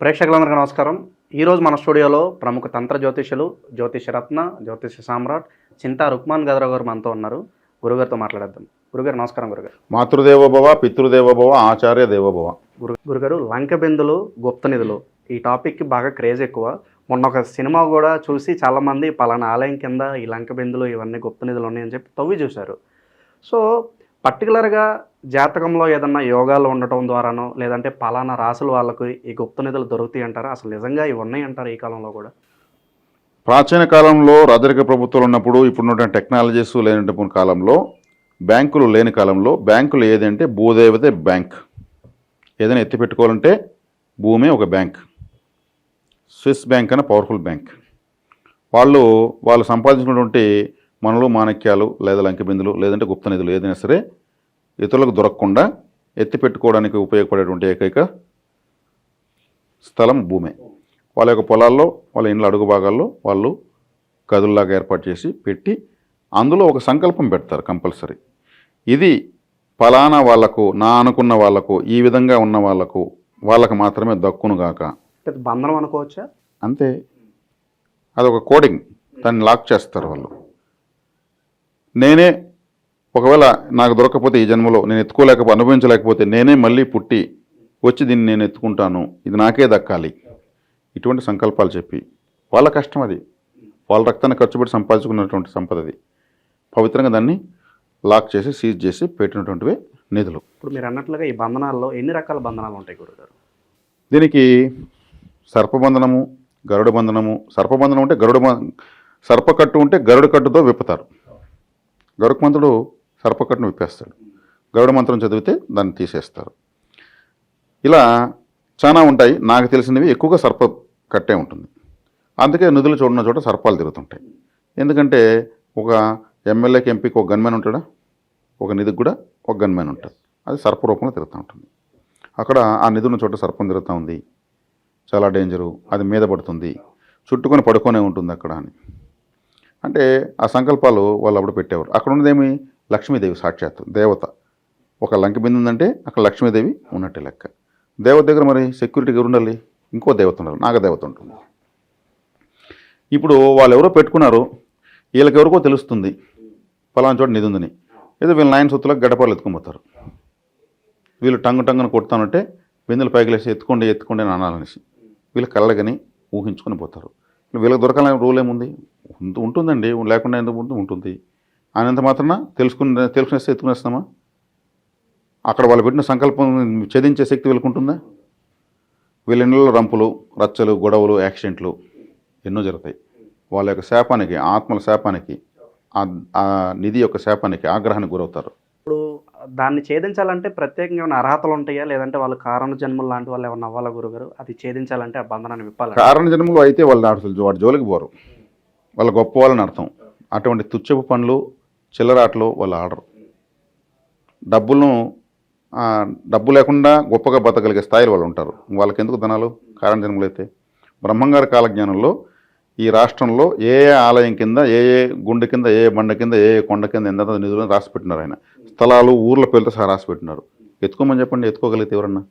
ప్రేక్షకులందరికీ నమస్కారం. ఈరోజు మన స్టూడియోలో ప్రముఖ తంత్ర జ్యోతిషులు జ్యోతిష రత్న జ్యోతిష సామ్రాట్ చింతా రుక్మాన్ గదరావు గారు మనతో ఉన్నారు. గురుగారితో మాట్లాడేద్దాం. గురుగారు నమస్కారం గురుగారు. మాతృదేవోభవ పితృదేవోభవ ఆచార్య దేవోభవ. గురు గురుగారు లంక బిందులు గుప్త నిధులు. ఈ టాపిక్కి బాగా క్రేజ్ ఎక్కువ. మొన్న ఒక సినిమా కూడా చూసి చాలామంది పలానా ఆలయం కింద ఈ లంక బిందులు ఇవన్నీ గుప్త నిధులు ఉన్నాయని చెప్పి తవ్వి చూశారు. సో పర్టికులర్గా జాతకంలో ఏదన్నా యోగాలు ఉండటం ద్వారానో లేదంటే పలానా రాసుల వాళ్ళకు ఈ గుప్త నిధులు దొరుకుతాయి అంటారా? అసలు నిజంగా ఇవి ఉన్నాయి అంటారు ఈ కాలంలో కూడా? ప్రాచీన కాలంలో రాజరిక ప్రభుత్వాలు ఉన్నప్పుడు ఇప్పుడు టెక్నాలజీస్ లేనటువంటి కాలంలో బ్యాంకులు లేని కాలంలో బ్యాంకులు ఏదంటే భూదేవతే బ్యాంక్. ఏదైనా ఎత్తిపెట్టుకోవాలంటే భూమే ఒక బ్యాంక్. స్విస్ బ్యాంక్ అనే పవర్ఫుల్ బ్యాంక్. వాళ్ళు వాళ్ళు సంపాదించినటువంటి మనలు మాణిక్యాలు లేదా లంకెబిందులు లేదంటే గుప్త నిధులు ఏదైనా సరే ఇతరులకు దొరకకుండా ఎత్తి పెట్టుకోవడానికి ఉపయోగపడేటువంటి ఏకైక స్థలం భూమే. వాళ్ళ యొక్క పొలాల్లో వాళ్ళ ఇండ్ల అడుగు భాగాల్లో వాళ్ళు గదుల్లాగా ఏర్పాటు చేసి పెట్టి అందులో ఒక సంకల్పం పెడతారు కంపల్సరీ. ఇది ఫలానా వాళ్ళకు నా అనుకున్న వాళ్ళకు ఈ విధంగా ఉన్న వాళ్ళకు వాళ్ళకు మాత్రమే దక్కునుగాక బంధనం అనుకోవచ్చా? అంతే. అదొక కోడింగ్. దాన్ని లాక్ చేస్తారు వాళ్ళు. నేనే ఒకవేళ నాకు దొరకకపోతే ఈ జన్మలో నేను ఎత్తుకోలేకపోతే అనుభవించలేకపోతే నేనే మళ్ళీ పుట్టి వచ్చి దీన్ని నేను ఎత్తుకుంటాను. ఇది నాకే దక్కాలి. ఇటువంటి సంకల్పాలు చెప్పి వాళ్ళ కష్టం అది. వాళ్ళ రక్తాన్ని ఖర్చు పెట్టి సంపాదించుకున్నటువంటి సంపద అది. పవిత్రంగా దాన్ని లాక్ చేసి సీజ్ చేసి పెట్టినటువంటివే నిధులు. ఇప్పుడు మీరు అన్నట్లుగా ఈ బంధనాల్లో ఎన్ని రకాల బంధనాలు ఉంటాయి గురుగారు? దీనికి సర్పబంధనము గరుడ బంధనము సర్పబంధనం అంటే గరుడ సర్పకట్టు ఉంటే గరుడ కట్టుతో విప్పుతారు. గరుడమంతుడు సర్పకట్టును విప్పేస్తాడు. గరుడ మంత్రం చదివితే దాన్ని తీసేస్తారు. ఇలా చాలా ఉంటాయి. నాకు తెలిసినవి ఎక్కువగా సర్ప కట్టే ఉంటుంది. అందుకే నిధులు చూడన్న చోట సర్పాలు తిరుగుతుంటాయి. ఎందుకంటే ఒక ఎమ్మెల్యేకి ఎంపీకి ఒక గన్మెన్ ఉంటాడా? ఒక నిధికి కూడా ఒక గన్మెన్ ఉంటాడు. అది సర్ప రూపంలో తిరుగుతూ ఉంటుంది. అక్కడ ఆ నిధుల చోట సర్పం తిరుగుతూ ఉంది. చాలా డేంజరు. అది మీద పడుతుంది. చుట్టుకొని పడుకొనే ఉంటుంది అక్కడ అని. అంటే ఆ సంకల్పాలు వాళ్ళు అప్పుడు పెట్టేవారు. అక్కడ ఉన్నదేమి లక్ష్మీదేవి సాక్షాత్ దేవత. ఒక లంక బిందు ఉందంటే అక్కడ లక్ష్మీదేవి ఉన్నట్టే లెక్క. దేవత దగ్గర మరి సెక్యూరిటీ ఎవరు ఉండాలి? ఇంకో దేవత ఉండాలి నాగదేవత ఉంటుంది. ఇప్పుడు వాళ్ళు ఎవరో పెట్టుకున్నారు వీళ్ళకెవరికో తెలుస్తుంది ఫలానా చోట నిధి ఉందని. ఏదో వీళ్ళ నాయన సొత్తులకు గడపాలు ఎత్తుకుపోతారు వీళ్ళు టంగు టంగును కొడతానంటే బిందెలు పైకి లేసి ఎత్తుకోండి ఎత్తుకోండి అని అనాలనేసి. వీళ్ళు కళ్ళగని ఊహించుకొని పోతారు. వీళ్ళకి దొరకాలని రూల్ ఏముంది? ఉంటుందండి. లేకుండా ఎందుకు ఉంటుంది. ఉంటుంది ఆయనంత మాత్రాన తెలుసుకుని తెలుసుకునేస్తే ఎత్తుకునేస్తామా అక్కడ వాళ్ళు పెట్టిన సంకల్పం ఛేదించే శక్తి వీళ్ళకు ఉంటుందా? వీళ్ళ ఇళ్ళలో రంపులు రచ్చలు గొడవలు యాక్సిడెంట్లు ఎన్నో జరుగుతాయి. వాళ్ళ యొక్క శాపానికి ఆత్మల శాపానికి ఆ- నిధి యొక్క శాపానికి ఆగ్రహానికి గురవుతారు. ఇప్పుడు దాన్ని ఛేదించాలంటే ప్రత్యేకంగా ఏమైనా అర్హతలు ఉంటాయా? లేదంటే వాళ్ళు కారణ జన్మలు లాంటి వాళ్ళు ఏమన్నా అవ్వాలా గురుగారు? అది ఛేదించాలంటే ఆ బంధనాన్ని విప్పాలి కారణ జన్మలో అయితే వాళ్ళు వాడి జోలికి పోరు. వాళ్ళ గొప్ప వాళ్ళని అర్థం. అటువంటి తుచ్చపు పనులు చిల్లరాటలు వాళ్ళు ఆడరు. డబ్బులను డబ్బు లేకుండా గొప్పగా బతకగలిగే స్థాయిలో వాళ్ళు ఉంటారు. వాళ్ళకి ఎందుకు ధనాలు? కారణ జన్మలు అయితే బ్రహ్మంగారి కాలజ్ఞానంలో ఈ రాష్ట్రంలో ఏ ఏ ఆలయం కింద ఏ ఏ గుండె కింద ఏ ఏ బండ కింద ఏ ఏ కొండ కింద ఎంత నిధులను రాసి పెట్టినారు ఆయన. స్థలాలు ఊర్ల పేర్లతో సహా రాసి పెట్టినారు. ఎత్తుకోమని చెప్పండి ఎత్తుకోగలిగితే ఎవరన్నా?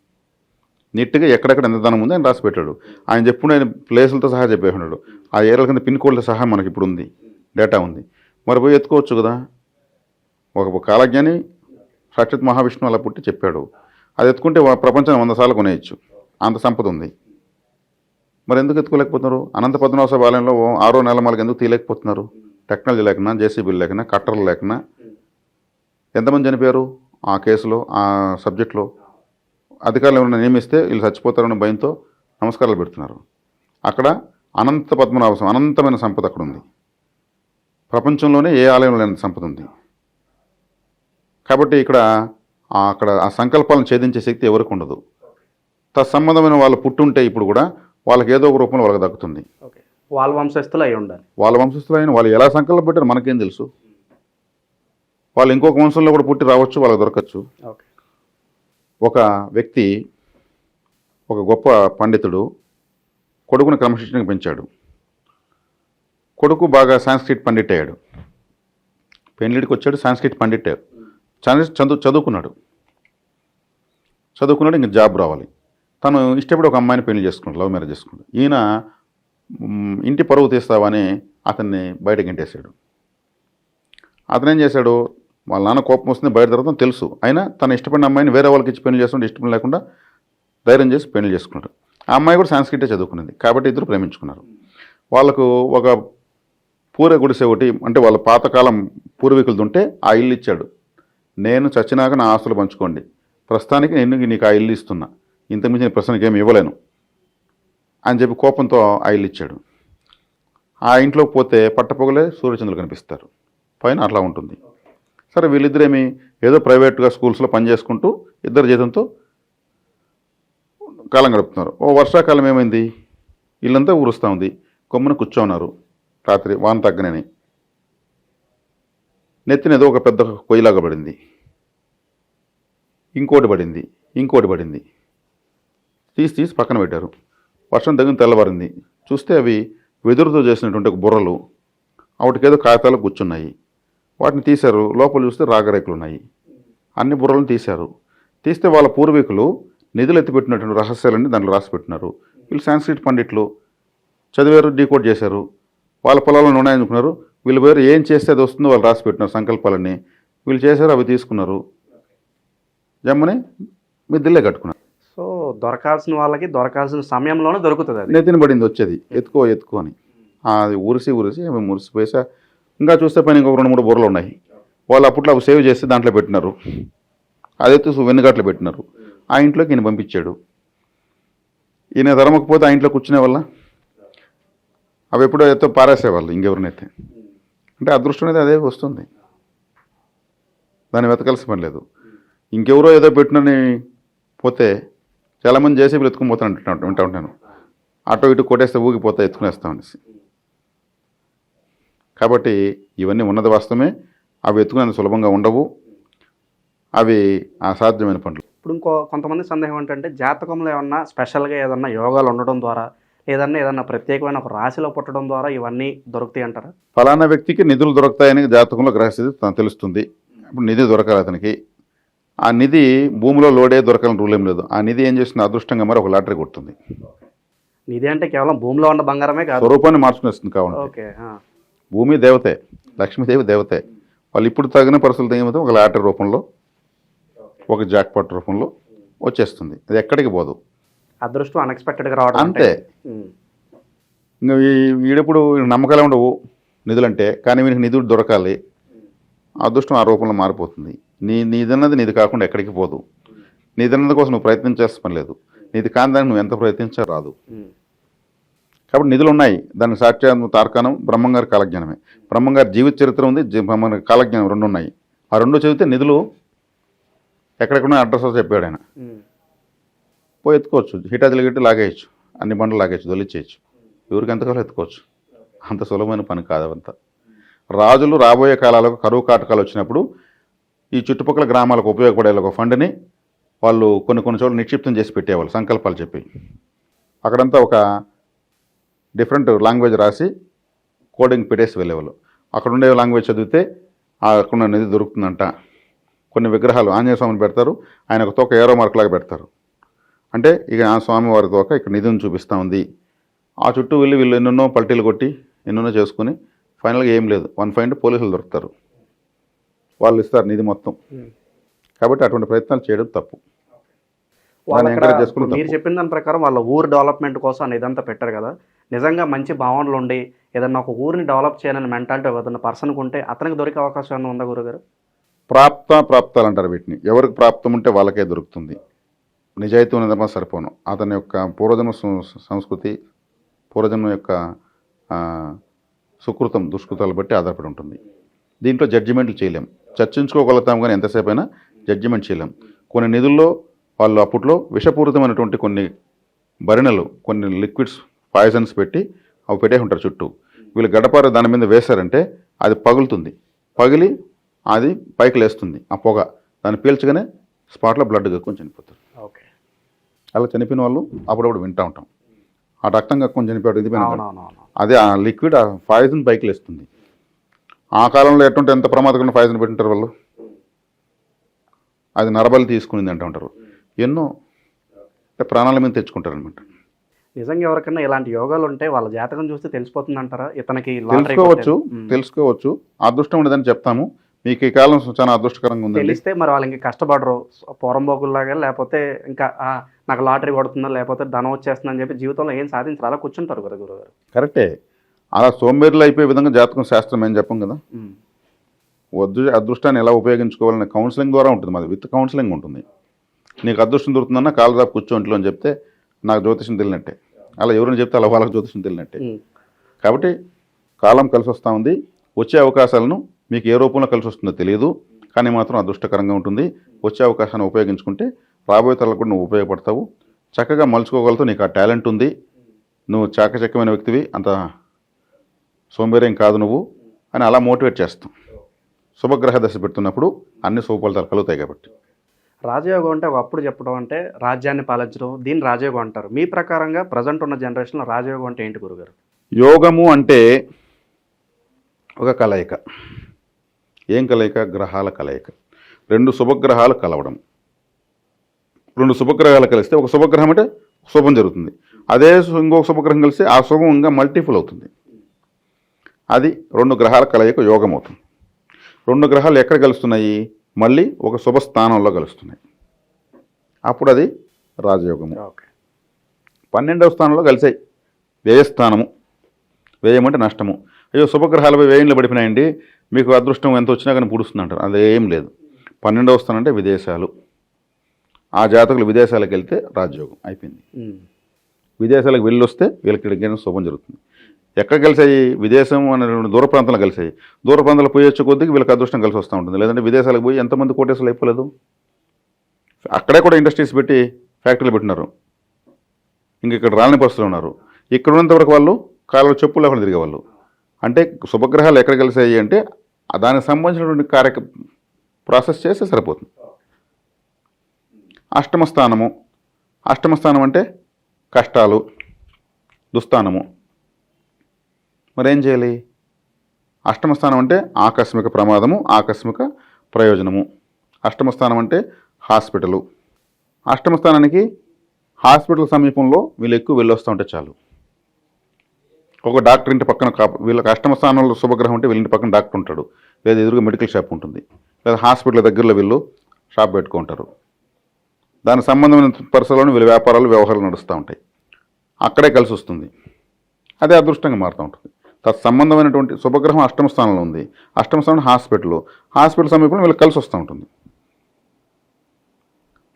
నీట్గా ఎక్కడెక్కడ ఎంత ధనం ఉంది ఆయన రాసి పెట్టాడు. ఆయన చెప్పుడు ఆయన ప్లేసులతో సహా చెప్పేసినాడు ఆ ఏరియాల కింద పిన్ కోడ్ల సహా మనకి ఇప్పుడు ఉంది. డేటా ఉంది. మరి పోయి ఎత్తుకోవచ్చు కదా. ఒక కాలజ్ఞాని సాక్షాత్ మహావిష్ణువు అలా పుట్టి చెప్పాడు. అది ఎత్తుకుంటే ప్రపంచం వంద సార్లు కొనేయచ్చు. అంత సంపద ఉంది. మరి ఎందుకు ఎత్తుకోలేకపోతున్నారు? అనంత పద్మనాభ ఆలయంలో ఆరో నెల మనకి ఎందుకు తీయలేకపోతున్నారు? టెక్నాలజీ లేకున్నా జేసీబీలు లేకున్నా కట్టర్లు లేకనా? ఎంతమంది చనిపోయారు? ఆ కేసులో ఆ సబ్జెక్ట్లో? అధికారులు ఎవరైనా నియమిస్తే వీళ్ళు చచ్చిపోతారనే భయంతో నమస్కారాలు పెడుతున్నారు. అక్కడ అనంత పద్మనాభ అనంతమైన సంపద అక్కడ ఉంది. ప్రపంచంలోనే ఏ ఆలయంలో లేని సంపద ఉంది. కాబట్టి ఇక్కడ అక్కడ ఆ సంకల్పాలను ఛేదించే శక్తి ఎవరికి ఉండదు. తత్సంబంధమైన వాళ్ళు పుట్టుంటే ఇప్పుడు కూడా వాళ్ళకి ఏదో ఒక రూపంలో వాళ్ళకి దక్కుతుంది. వాళ్ళ వంశస్థులు అయి ఉండాలి. వాళ్ళ వంశస్థులైన వాళ్ళు ఎలా సంకల్పం పెట్టారు మనకేం తెలుసు. వాళ్ళు ఇంకొక వంశంలో కూడా పుట్టి రావచ్చు వాళ్ళకి దొరకచ్చు. ఓకే. ఒక వ్యక్తి ఒక గొప్ప పండితుడు కొడుకుని క్రమశిక్షణకు పెంచాడు. కొడుకు బాగా సాంస్క్రిట్ పండిట్ అయ్యాడు. పెళ్ళిడికి వచ్చాడు సాంస్క్రిట్ పండిట్ చదువు చదువుకున్నాడు. చదువుకున్నాడు ఇంక జాబ్ రావాలి. తను ఇష్టపడి ఒక అమ్మాయిని పెళ్ళి చేసుకున్నాడు లవ్ మ్యారేజ్ చేసుకున్నాడు. ఈయన ఇంటి పరువు తీస్తావని అతన్ని బయటకు గెంటేశాడు. అతను ఏం చేశాడు? వాళ్ళ నాన్న కోపం వస్తుంది బయట తర్వాత తెలుసు. అయినా తను ఇష్టపడిన అమ్మాయిని వేరే వాళ్ళకి ఇచ్చి పెళ్ళి చేస్తుంటే ఇష్టం లేకుండా ధైర్యం చేసి పెళ్ళి చేసుకున్నాడు ఆ అమ్మాయి కూడా సంస్కృతే చదువుకున్నది కాబట్టి ఇద్దరు ప్రేమించుకున్నారు. వాళ్ళకు ఒక పూర గుడిసె ఒకటి అంటే వాళ్ళ పాతకాలం పూర్వీకులది ఉంటే ఆ ఇల్లు ఇచ్చాడు. నేను చచ్చినాక నా ఆస్తులు పంచుకోండి. ప్రస్తుతానికి నేను నీకు ఆ ఇల్లు ఇస్తున్నా? ఇంతకుమించి నేను ప్రస్తుతానికి ఏమి ఇవ్వలేను అని చెప్పి కోపంతో ఆ ఇల్లు ఇచ్చాడు. ఆ ఇంట్లోకి పోతే పట్టపొగలే సూర్యచంద్రులు కనిపిస్తారు. పైన అట్లా ఉంటుంది. సరే వీళ్ళిద్దరేమి ఏదో ప్రైవేట్గా స్కూల్స్లో పనిచేసుకుంటూ ఇద్దరు జీతంతో కాలం గడుపుతున్నారు. ఓ వర్షాకాలం ఏమైంది? ఇల్లంతా ఊరుస్తూ ఉంది. కొమ్మన కూర్చోన్నారు. రాత్రి వాన తగ్గనని. నెత్తిన ఏదో ఒక పెద్ద కొయ్యలాగా పడింది. ఇంకోటి పడింది. ఇంకోటి పడింది. తీసి తీసి పక్కన పెట్టారు. వర్షం తగిన తెల్లవారింది. చూస్తే అవి వెదురుతో చేసినటువంటి ఒక బుర్రలు. వాటికేదో కాగితాలు కూర్చున్నాయి. వాటిని తీశారు. లోపల చూస్తే రాగరేకులు ఉన్నాయి అన్ని బుర్రలను తీశారు. తీస్తే వాళ్ళ పూర్వీకులు నిధులు ఎత్తిపెట్టినటువంటి రహస్యాలన్నీ దాంట్లో రాసి పెట్టినారు వీళ్ళు సాంస్క్రిట్ పండిట్లు చదివారు డీకోడ్ చేశారు. వాళ్ళ పొలాలను ఉన్నాయనుకున్నారు. వీళ్ళు వేరు ఏం చేస్తే అది వస్తుందో వాళ్ళు రాసి పెట్టినారు సంకల్పాలన్నీ. వీళ్ళు చేశారు అవి తీసుకున్నారు. జమ్మని మిద్దెల్లే కట్టుకున్నారు. సో దొరకాల్సిన వాళ్ళకి దొరకాల్సిన సమయంలోనే దొరుకుతుంది నెత్తిన పడింది వచ్చేది. ఎత్తుకో ఎత్తుకో అని. అది ఉరిసి ఉరిసి ఆమె మురిసిపోయేసా ఇంకా చూస్తే పైన ఇంకొక రెండు మూడు బుర్రలు ఉన్నాయి. వాళ్ళు అప్పట్లో అవి సేవ్ చేసి దాంట్లో పెట్టినారు. అదైతే వెన్నుగాట్లో పెట్టినారు. ఆ ఇంట్లోకి ఈయన పంపించాడు. ఈయన తరమకపోతే ఆ ఇంట్లో కూర్చునే వల్ల అవి ఎప్పుడో ఎత్తో పారేసేవాళ్ళు ఇంకెవరినైతే. అంటే అదృష్టం అనేది అదే వస్తుంది. దాన్ని వెతకాల్సిన పని లేదు. ఇంకెవరో ఏదో పెట్టినని పోతే చాలామంది జేసీబీలు ఎత్తుకుని పోతాను అంటున్నా వింటా ఉంటాను. అటు ఇటు కొట్టేస్తే ఊగిపోతా ఎత్తుకునేస్తాం అనేసి. కాబట్టి ఇవన్నీ ఉన్నది వాస్తవమే. అవి ఎత్తుకునేంత సులభంగా ఉండవు. అవి అసాధ్యమైన పనులు. ఇప్పుడు ఇంకో కొంతమంది సందేహం ఏంటంటే జాతకంలో ఏమన్నా స్పెషల్గా ఏదన్నా యోగాలు ఉండడం ద్వారా ఏదన్నా ఏదన్నా ప్రత్యేకమైన ఒక రాశిలో పుట్టడం ద్వారా ఇవన్నీ దొరుకుతాయి అంటారా? ఫలానా వ్యక్తికి నిధులు దొరుకుతాయని జాతకంలో గ్రహస్థితి తెలుస్తుంది. ఇప్పుడు నిధి దొరకాలి అతనికి. ఆ నిధి భూమిలో లోడే దొరకాలని రూల్ ఏం లేదు. ఆ నిధి ఏం చేస్తుంది? అదృష్టంగా మరి ఒక లాటరీ కొడుతుంది. నిధి అంటే కేవలం భూమిలో ఉన్న బంగారమే కాదు. స్వరూపాన్ని మార్చుకునేస్తుంది కావాలి. భూమి దేవతే లక్ష్మీదేవి దేవతే. వాళ్ళు ఇప్పుడు తగిన పరిస్థితులు ఏమవుతాం ఒక లాటరీ రూపంలో ఒక జాక్పాట్ రూపంలో వచ్చేస్తుంది. అది ఎక్కడికి పోదు. అదృష్టం అన్ఎక్స్పెక్టెడ్గా రావడం అంతే. ఇంకా వీడెప్పుడు నమ్మకాలు ఉండవు. నిధులంటే కానీ వీనికి నిధులు దొరకాలి. అదృష్టం ఆ రూపంలో మారిపోతుంది. నీ నీదన్నది నీది కాకుండా ఎక్కడికి పోదు. నీదన్నది కోసం నువ్వు ప్రయత్నించాల్సిన పని లేదు. నీది కాని దానికి నువ్వు ఎంత ప్రయత్నించా రాదు. కాబట్టి నిధులు ఉన్నాయి దానికి సాక్ష్యం తార్కాణం బ్రహ్మంగారి కాలజ్ఞానమే. బ్రహ్మంగారి జీవిత చరిత్ర ఉంది కాలజ్ఞానం రెండు ఉన్నాయి ఆ రెండు చదివితే నిధులు ఎక్కడెక్కడ అడ్రస్ చెప్పాడు ఆయన. పోయి ఎత్తుకోవచ్చు. హిటాచీలు గిట్టి లాగేయచ్చు. అన్ని బండ్లు లాగేయచ్చు దొలిచేయచ్చు ఎవరికి ఎంతకాలం ఎత్తుకోవచ్చు. అంత సులభమైన పని కాదు అవంతా. రాజులు రాబోయే కాలాలకు కరువు కాటకాలు వచ్చినప్పుడు ఈ చుట్టుపక్కల గ్రామాలకు ఉపయోగపడే ఒక ఫండ్ని వాళ్ళు కొన్ని కొన్ని చోట్ల నిక్షిప్తం చేసి పెట్టేవాళ్ళు సంకల్పాలు చెప్పి అక్కడంతా ఒక డిఫరెంట్ లాంగ్వేజ్ రాసి కోడింగ్ పెట్టేసి వెళ్ళేవాళ్ళు. అక్కడ ఉండే లాంగ్వేజ్ చదివితే ఆ అక్కడ నిధి దొరుకుతుందంట. కొన్ని విగ్రహాలు ఆంజనేయ స్వామిని పెడతారు ఆయన ఒక తోక ఏరో మార్క్ లాగా పెడతారు. అంటే ఇక ఆ స్వామి వారి తోక ఇక్కడ నిధిని చూపిస్తూ ఉంది. ఆ చుట్టూ వెళ్ళి వీళ్ళు ఎన్నెన్నో పల్టీలు కొట్టి ఎన్నెన్నో చేసుకుని ఫైనల్గా ఏం లేదు. వన్ ఫైవ్ పోలీసులు దొరుకుతారు. వాళ్ళు ఇస్తారు నిధి మొత్తం. కాబట్టి అటువంటి ప్రయత్నాలు చేయడం తప్పు. వాళ్ళు మీరు. చెప్పిన దాని ప్రకారం వాళ్ళ ఊరు డెవలప్మెంట్ కోసం ఇదంతా పెట్టారు కదా. నిజంగా మంచి భావనలు ఉండి ఏదన్నా ఒక ఊరిని డెవలప్ చేయాలని మెంటాలిటీ ఏదైనా పర్సన్కి ఉంటే అతనికి దొరికే అవకాశం ఏమైనా ఉందా గురుగారు? ప్రాప్త ప్రాప్తాలు అంటారు వీటిని. ఎవరికి ప్రాప్తం ఉంటే వాళ్ళకే దొరుకుతుంది. నిజాయితీ ఉన్నదమ్మా సరిపోను. అతని యొక్క పూర్వజన్మ సంస్కృతి పూర్వజన్మ యొక్క సుకృతం దుష్కృతాలు బట్టి ఆధారపడి ఉంటుంది. దీంట్లో జడ్జిమెంట్లు చేయలేం. చర్చించుకోగలుగుతాం కానీ ఎంతసేపు అయినా జడ్జిమెంట్ చేయలేం. కొన్ని నిధుల్లో వాళ్ళు అప్పట్లో విషపూరితమైనటువంటి కొన్ని భరిణలు కొన్ని లిక్విడ్స్ పాయిజన్స్ పెట్టి అవి పెట్టే ఉంటారు చుట్టూ. వీళ్ళు గడపార దాని మీద వేశారంటే అది పగులుతుంది. పగిలి అది పైకి లేస్తుంది. ఆ పొగ దాన్ని పీల్చగానే స్పాట్లో బ్లడ్ కక్కుని చనిపోతారు. ఓకే. అలా చనిపోయిన వాళ్ళు అప్పుడప్పుడు వింటూ ఉంటాం. ఆ రక్తం కక్కుని చనిపోయాడు ఇది అదే ఆ లిక్విడ్ ఆ పాయిజన్ పైకి లేస్తుంది. ఆ కాలంలో ఎట్టుంటే ఎంత ప్రమాదకరమైన పాయిజన్ పెట్టింటారు వాళ్ళు? అది నరబలి తీసుకునింది అంటూ ఉంటారు ఎన్నో అంటే ప్రాణాల మీద తెచ్చుకుంటారనమాట నిజంగా ఎవరికైనా ఇలాంటి యోగాలు ఉంటే వాళ్ళ జాతకం చూస్తే తెలిసిపోతుంది అంటారా ఇతనికి తెలుసుకోవచ్చు. తెలుసుకోవచ్చు. అదృష్టం ఉండదని చెప్తాము. మీకు ఈ కాలం చాలా అదృష్టకరంగా ఉందండి. తెలిస్తే మరి వాళ్ళు ఇంకా కష్టపడరు. పోరంబోకుల్లాగా లేకపోతే ఇంకా నాకు లాటరీ కొడుతుందా లేకపోతే ధనం వచ్చేస్తుందని చెప్పి జీవితంలో ఏం సాధించారు. అలా కూర్చుంటారు కదా గురుగారు. కరెక్టే. అలా సోంబేరులు అయిపోయే విధంగా జాతకం శాస్త్రం ఏం చెప్పం కదా. వద్దు అదృష్టాన్ని ఎలా ఉపయోగించుకోవాలనే కౌన్సిలింగ్ ద్వారా ఉంటుంది మాది. విత్ కౌన్సిలింగ్ ఉంటుంది. నీకు అదృష్టం దొరుకుతుందన్నా కాలు దాపు కూర్చో ఇంట్లో అని చెప్తే నాకు జ్యోతిషం తెలియనట్టే. అలా ఎవరైనా చెప్తే అలా వాళ్ళకి జ్యోతిషం తెలియనట్టే. కాబట్టి కాలం కలిసి వస్తూ ఉంది. వచ్చే అవకాశాలను మీకు ఏ రూపంలో కలిసి వస్తుందో తెలియదు. కానీ మాత్రం అదృష్టకరంగా ఉంటుంది. వచ్చే అవకాశాన్ని ఉపయోగించుకుంటే రాబోయే తరాలకు కూడా నువ్వు ఉపయోగపడతావు. చక్కగా మలుచుకోగలుగుతావు. నీకు ఆ టాలెంట్ ఉంది. నువ్వు చాకచక్యమైన వ్యక్తివి. అంత సోంబేర్యం కాదు నువ్వు అని అలా మోటివేట్ చేస్తాం. శుభగ్రహ దశ పెడుతున్నప్పుడు అన్ని శుభ ఫలితాలు కలుగుతాయి కాబట్టి. రాజయోగం అంటే ఒకప్పుడు చెప్పడం అంటే రాజ్యాన్ని పాలించడం దీన్ని రాజయోగం అంటారు. మీ ప్రకారంగా ప్రజెంట్ ఉన్న జనరేషన్లో రాజయోగం అంటే ఏంటి గురుగారు? యోగము అంటే ఒక కలయిక. ఏం కలయిక? గ్రహాల కలయిక. రెండు శుభగ్రహాలు కలవడం. రెండు శుభగ్రహాలు కలిస్తే ఒక శుభగ్రహం అంటే శుభం జరుగుతుంది. అదే ఇంకొక శుభగ్రహం కలిస్తే ఆ శుభం ఇంకా మల్టిపుల్ అవుతుంది. అది రెండు గ్రహాల కలయిక యోగం అవుతుంది. రెండు గ్రహాలు ఎక్కడ కలుస్తున్నాయి? మళ్ళీ ఒక శుభ స్థానంలో కలుస్తున్నాయి. అప్పుడు అది రాజయోగము. ఓకే. పన్నెండవ స్థానంలో కలిసాయి. వ్యయస్థానము. వ్యయం అంటే నష్టము. అయ్యో శుభగ్రహాలపై వ్యయంలో పడిపోయినాయండి. మీకు అదృష్టం ఎంత వచ్చినా కానీ పుడుస్తుంది అంటారు అదేం లేదు. పన్నెండవ స్థానం అంటే విదేశాలు. ఆ జాతకులు విదేశాలకు వెళ్తే రాజయోగం అయిపోయింది. విదేశాలకు వెళ్ళి వస్తే వీళ్ళకి శుభం జరుగుతుంది. ఎక్కడ కలిసాయి? విదేశం అనే రెండు దూర ప్రాంతాలు కలిసాయి. దూర ప్రాంతాలు పోయి వచ్చే కొద్దికి వీళ్ళకి అదృష్టం కలిసి వస్తూ ఉంటుంది. లేదంటే విదేశాలకు పోయి ఎంతమంది కోటేశ్వరులు అయిపోలేదు? అక్కడే కూడా ఇండస్ట్రీస్ పెట్టి ఫ్యాక్టరీలు పెట్టినారు. ఇంక ఇక్కడ రాలని పరిస్థితులు ఉన్నారు. ఇక్కడ ఉన్నంత వరకు వాళ్ళు కాళ్ళు చెప్పులు లేకుండా తిరిగేవాళ్ళు. అంటే శుభగ్రహాలు ఎక్కడ కలిసాయి అంటే దానికి సంబంధించినటువంటి కార్యక ప్రాసెస్ చేస్తే సరిపోతుంది. అష్టమ స్థానము. అష్టమ స్థానం అంటే కష్టాలు దుస్థానము. మరి ఏం చేయాలి? అష్టమ స్థానం అంటే ఆకస్మిక ప్రమాదము ఆకస్మిక ప్రయోజనము. అష్టమ స్థానం అంటే హాస్పిటలు. అష్టమ స్థానానికి హాస్పిటల్ సమీపంలో వీళ్ళు ఎక్కువ వెళ్ళొస్తూ ఉంటే చాలు. ఒక డాక్టర్ ఇంటి పక్కన వీళ్ళకి అష్టమ స్థానంలో శుభగ్రహం ఉంటే వీళ్ళ ఇంటి పక్కన డాక్టర్ ఉంటాడు. లేదా ఎదురుగా మెడికల్ షాప్ ఉంటుంది. లేదా హాస్పిటల్ దగ్గరలో వీళ్ళు షాప్ పెట్టుకుంటారు దానికి సంబంధమైన పరిసరాలను వీళ్ళ వ్యాపారాలు వ్యవహారాలు నడుస్తూ ఉంటాయి. అక్కడే కలిసి వస్తుంది అదే అదృష్టంగా మారుతూ ఉంటుంది. తత్సంబంధమైనటువంటి శుభగ్రహం అష్టమ స్థానంలో ఉంది. అష్టమ స్థానం హాస్పిటల్. హాస్పిటల్ సమీపంలో వీళ్ళకి కలిసి వస్తూ ఉంటుంది.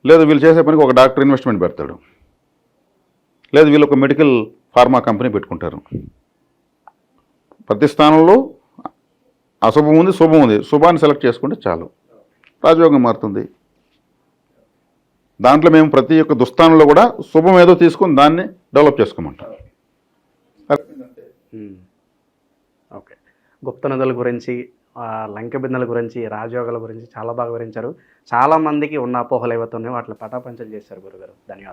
లేదు వీళ్ళు చేసే పనికి ఒక డాక్టర్ ఇన్వెస్ట్మెంట్ పెడతాడు. లేదు వీళ్ళు ఒక మెడికల్ ఫార్మా కంపెనీ పెట్టుకుంటారు. ప్రతి స్థానంలో అశుభం ఉంది శుభం ఉంది. శుభాన్ని సెలెక్ట్ చేసుకుంటే చాలు. రాజయోగం మారుతుంది. దాంట్లో మేము ప్రతి ఒక్క దుస్థానంలో కూడా శుభం ఏదో తీసుకొని దాన్ని డెవలప్ చేసుకోమంటాం. గుప్త నదుల గురించి ఆ, లంక గురించి రాజయోగాల గురించి చాలా బాగా వివరించారు. చాలా మందికి ఉన్న అపోహలు ఏవైతే ఉన్నాయో వాటిని పటాపంచలు చేశారు గురుగారు. ధన్యవాదాలు.